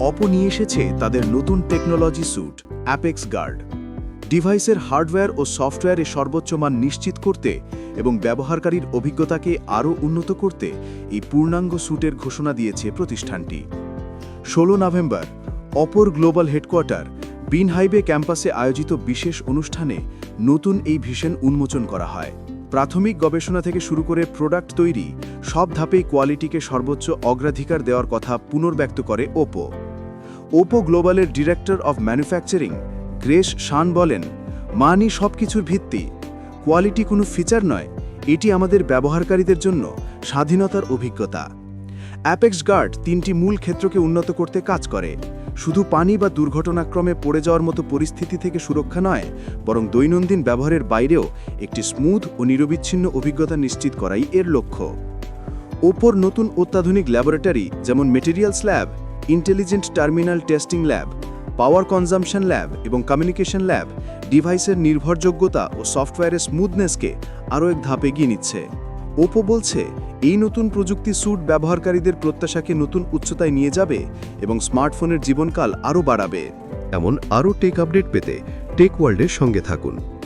Oppo নিয়ে এসেছে তাদের নতুন টেকনোলজি স্যুট অ্যাপেক্স গার্ড ডিভাইসের হার্ডওয়্যার ও সফটওয়্যারে সর্বোচ্চ মান নিশ্চিত করতে এবং ব্যবহারকারীর অভিজ্ঞতাকে আরও উন্নত করতে এই পূর্ণাঙ্গ স্যুটের ঘোষণা দিয়েছে প্রতিষ্ঠানটি। ষোলো নভেম্বর অপর গ্লোবাল হেডকোয়ার্টার বিন হাইবে ক্যাম্পাসে আয়োজিত বিশেষ অনুষ্ঠানে নতুন এই ভিশন উন্মোচন করা হয়। প্রাথমিক গবেষণা থেকে শুরু করে প্রোডাক্ট তৈরি সব ধাপেই কোয়ালিটিকে সর্বোচ্চ অগ্রাধিকার দেওয়ার কথা পুনর্ব্যক্ত করে Oppo Oppo গ্লোবালের director of manufacturing Grace Shan বলেন, মানই সব কিছুর ভিত্তি। কোয়ালিটি কোনো ফিচার নয়, এটি আমাদের ব্যবহারকারীদের জন্য স্বাধীনতার অভিজ্ঞতা। অ্যাপেক্স গার্ড তিনটি মূল ক্ষেত্রকে উন্নত করতে কাজ করে। শুধু পানি বা দুর্ঘটনাক্রমে পড়ে যাওয়ার মতো পরিস্থিতি থেকে সুরক্ষা নয়, বরং দৈনন্দিন ব্যবহারের বাইরেও একটি স্মুথ ও নিরবিচ্ছিন্ন অভিজ্ঞতা নিশ্চিত করাই এর লক্ষ্য। ওপর নতুন অত্যাধুনিক ল্যাবরেটরি যেমন materials lab intelligent terminal testing lab, power consumption lab এবং কমিউনিকেশন ল্যাব ডিভাইসের নির্ভরযোগ্যতা ও সফটওয়্যারের স্মুথনেসকে আরও এক ধাপ এগিয়ে নিচ্ছে। ওপো বলছে, এই নতুন প্রযুক্তি স্যুট ব্যবহারকারীদের প্রত্যাশাকে নতুন উচ্চতায় নিয়ে যাবে এবং স্মার্টফোনের জীবনকাল আরও বাড়াবে। এমন আরও টেক আপডেট পেতে টেক ওয়ার্ল্ডের সঙ্গে থাকুন।